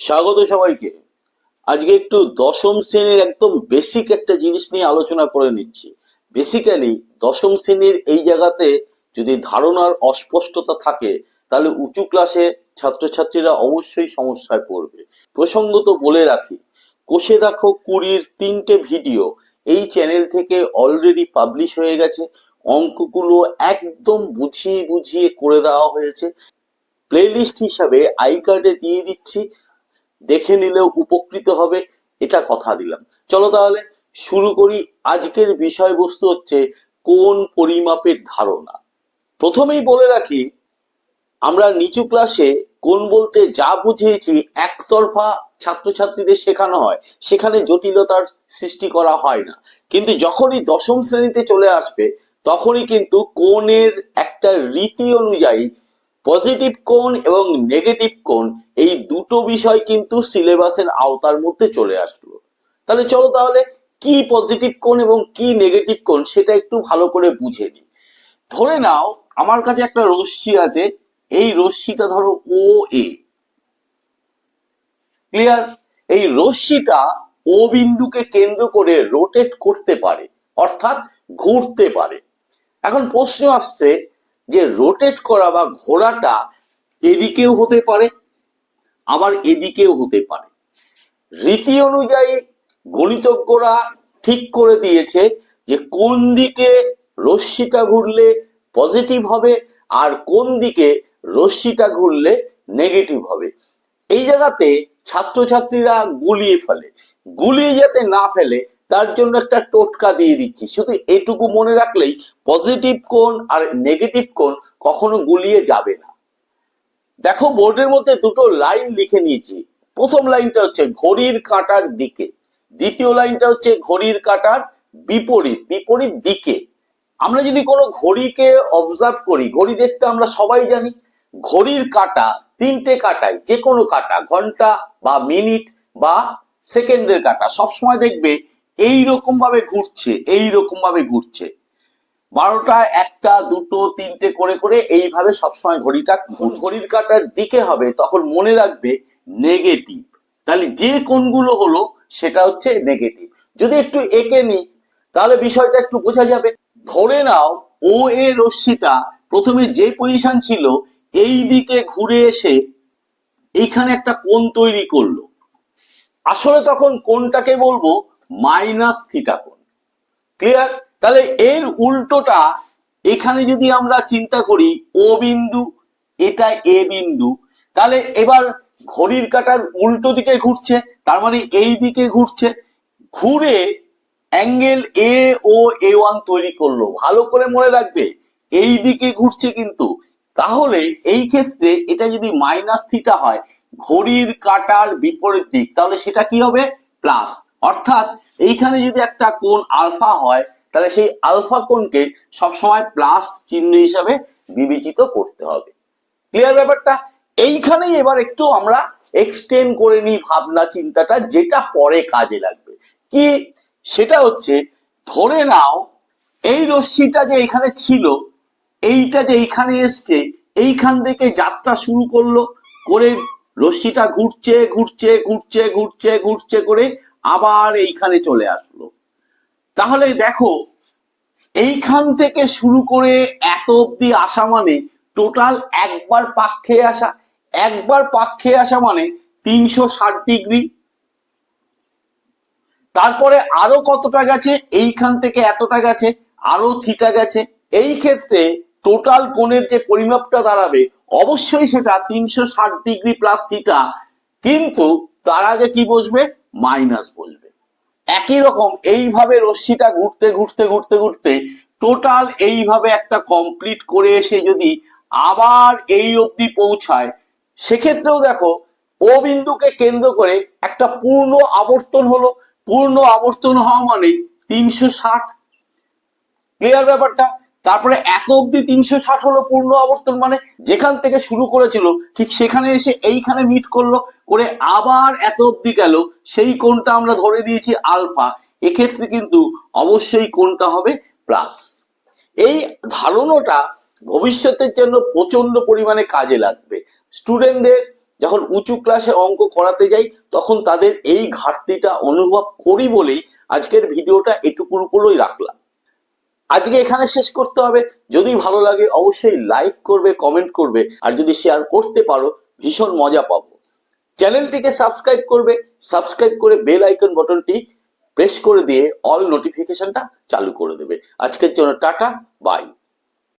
স্বাগত সবাইকে। আজকে একটু দশম শ্রেণির একদম বেসিক একটা জিনিস নিয়ে আলোচনা করে নিচ্ছি। বেসিক্যালি দশম শ্রেণির এই জায়গাতে যদি ধারণার অস্পষ্টতা থাকে, তাহলে উঁচু ক্লাসে ছাত্রছাত্রীরা অবশ্যই সমস্যায় পড়বে। প্রসঙ্গত বলে রাখি, কোষে দেখো কুড়ির তিনটে ভিডিও এই চ্যানেল থেকে অলরেডি পাবলিশ হয়ে গেছে। অঙ্কগুলো একদম বুঝিয়ে বুঝিয়ে করে দেওয়া হয়েছে। প্লেলিস্ট হিসাবে আই কার্ডে দিয়ে দিচ্ছি। দেখে নিলেও উপকৃত হবে, এটা কথা দিলাম। চলো তাহলে শুরু করি। আজকের বিষয়বস্তু হচ্ছে কোন পরিমাপের ধারণা। প্রথমেই বলে রাখি, আমরা নিচু ক্লাসে কোন বলতে যা বুঝিয়েছি একতরফা ছাত্রছাত্রীদের শেখানো হয়, সেখানে জটিলতার সৃষ্টি করা হয় না। কিন্তু যখনই দশম শ্রেণীতে চলে আসবে, তখনই কিন্তু কোণের একটা রীতি অনুযায়ী পজিটিভ কোণ এবং নেগেটিভ কোণ, এই দুটো বিষয় কিন্তু সিলেবাসের আওতার মধ্যে চলে আসলো। তাহলে চলো তাহলে কি পজিটিভ কোণ এবং কি নেগেটিভ কোণ সেটা একটু ভালো করে বুঝে নিই। ধরে নাও, আমার কাছে একটা রশ্মি আছে, এই রশ্মিটা ধরো ও এ ক্লিয়ার এই রশ্মিটা ও বিন্দুকে কেন্দ্র করে রোটেট করতে পারে, অর্থাৎ ঘুরতে পারে। এখন প্রশ্ন আসছে যে রোটেট করা বা ঘোরাটা এদিকেও হতে পারে, আবার এদিকেও হতে পারে। রীতি অনুযায়ী গণিতজ্ঞরা ঠিক করে দিয়েছে যে কোন দিকে রশ্মিটা ঘুরলে পজিটিভ হবে আর কোন দিকে রশ্মিটা ঘুরলে নেগেটিভ হবে। এই জায়গাতে ছাত্রছাত্রীরা গুলিয়ে ফেলে। গুলিয়ে যাতে না ফেলে তার জন্য একটা টোটকা দিয়ে দিচ্ছি। শুধু এটুকু মনে রাখলেই পজিটিভ কোণ আর নেগেটিভ কোণ কখনো গুলিয়ে যাবে না। দেখো, বোর্ডের মধ্যে দুটো লাইন লিখে নিয়েছি। প্রথম লাইনটা হচ্ছে ঘড়ির কাঁটার দিকে। দ্বিতীয় লাইনটা হচ্ছে ঘড়ির কাঁটার বিপরীত বিপরীত দিকে। আমরা যদি কোনো ঘড়িকে অবজার্ভ করি, ঘড়ি দেখতে আমরা সবাই জানি, ঘড়ির কাঁটা তিনটে কাটায় যে কোনো কাঁটা, ঘণ্টা বা মিনিট বা সেকেন্ডের কাঁটা। সবসময় দেখবে এই রকম ভাবে ঘুরছে এই রকম ভাবে ঘুরছে। বারোটা, একটা, দুটো, তিনটে করে করে এইভাবে সবসময় ঘড়িটা ঘড়ির কাটার দিকে হবে তখন মনে রাখবে নেগেটিভ তাহলে যে কোনগুলো হলো সেটা হচ্ছে নেগেটিভ যদি একটু এঁকে নিই তাহলে বিষয়টা একটু বোঝা যাবে। ধরে নাও ও এ রশ্মিটা প্রথমে যে পজিশন ছিল এই দিকে ঘুরে এসে এইখানে একটা কোণ তৈরি করল। আসলে তখন কোনটাকে বলব মাইনাস থিটা কোণ। ক্লিয়ার? তাহলে এর উল্টোটা এখানে যদি আমরা চিন্তা করি, ও বিন্দু, এটা এ বিন্দু, তাহলে এবার ঘড়ির কাঁটার উল্টো দিকে ঘুরছে, তার মানে এই দিকে ঘুরছে, ঘুরে অ্যাঙ্গেল এ ও এ ওয়ান তৈরি করল। ভালো করে মনে রাখবে, এই দিকে ঘুরছে কিন্তু। তাহলে এই ক্ষেত্রে এটা যদি মাইনাস থিটা হয়, ঘড়ির কাঁটার বিপরীত দিক, তাহলে সেটা কি হবে? প্লাস। অর্থাৎ এইখানে যদি একটা কোণ আলফা হয়, তাহলে সেই আলফা কোণকে সবসময় প্লাস চিহ্ন হিসাবে বিবেচিত করতে হবে। ক্লিয়ার ব্যাপারটা? এইখানেই এবার একটু আমরা এক্সটেন্ড করে নিই ভাবনা চিন্তাটা, যেটা পরে কাজে লাগবে। কি? সেটা হচ্ছে, ধরে নাও, এই রশ্মিটা যে এখানে ছিল, এইটা যে এইখানে এসছে, এইখান থেকে যাত্রা শুরু করল, করে রশ্মিটা ঘুরছে ঘুরছে ঘুরছে ঘুরছে ঘুরছে করে আবার এইখানে চলে আসলো। তাহলে দেখো, এইখান থেকে শুরু করে এত অব্দি আসা মানে টোটাল একবার পাক খেয়ে আসা। একবার পাক খেয়ে আসা মানে তিনশো ষাট ডিগ্রি। তারপরে আরও কতটা গেছে? এইখান থেকে এতটা গেছে, আরও থিটা গেছে। এই ক্ষেত্রে টোটাল কোণের যে পরিমাপটা দাঁড়াবে, অবশ্যই সেটা তিনশো ষাট ডিগ্রি প্লাস থিটা কিন্তু তার আগে কি বসবে? মাইনাস বসবে একই রকম এইভাবে রশ্মিটা ঘুরতে ঘুরতে ঘুরতে ঘুরতে টোটাল এইভাবে একটা কমপ্লিট করে এসে যদি আবার এই অবধি পৌঁছায়, সেক্ষেত্রেও দেখো ও বিন্দুকে কেন্দ্র করে একটা পূর্ণ আবর্তন হলো। পূর্ণ আবর্তন হওয়া মানে তিনশো ষাট। ক্লিয়ার ব্যাপারটা? তারপরে এত অব্দি তিনশো ষাট হলো পূর্ণ আবর্তন মানে যেখান থেকে শুরু করেছিল, ঠিক সেখানে এসে এইখানে মিট করল, করে আবার এত অব্দি গেল, সেই কোণটা আমরা ধরে দিয়েছি আলফা। এক্ষেত্রে কিন্তু অবশ্যই কোণটা হবে প্লাস এই ধারণাটা ভবিষ্যতের জন্য প্রচণ্ড পরিমাণে কাজে লাগবে। স্টুডেন্টদের যখন উঁচু ক্লাসে অঙ্ক করাতে যাই, তখন তাদের এই ঘাটতিটা অনুভব করি বলেই আজকের ভিডিওটা এটুকুর উপরই রাখলাম। আজকে এখানে শেষ করতে হবে। যদি ভালো লাগে, অবশ্যই লাইক করবে কমেন্ট করবে। আর যদি শেয়ার করতে পারো, ভীষণ মজা পাবো। চ্যানেলটিকে সাবস্ক্রাইব করবে সাবস্ক্রাইব করে বেল আইকন বটনটি প্রেস করে দিয়ে অল নোটিফিকেশনটা চালু করে দেবে। আজকের জন্য টাটা বাই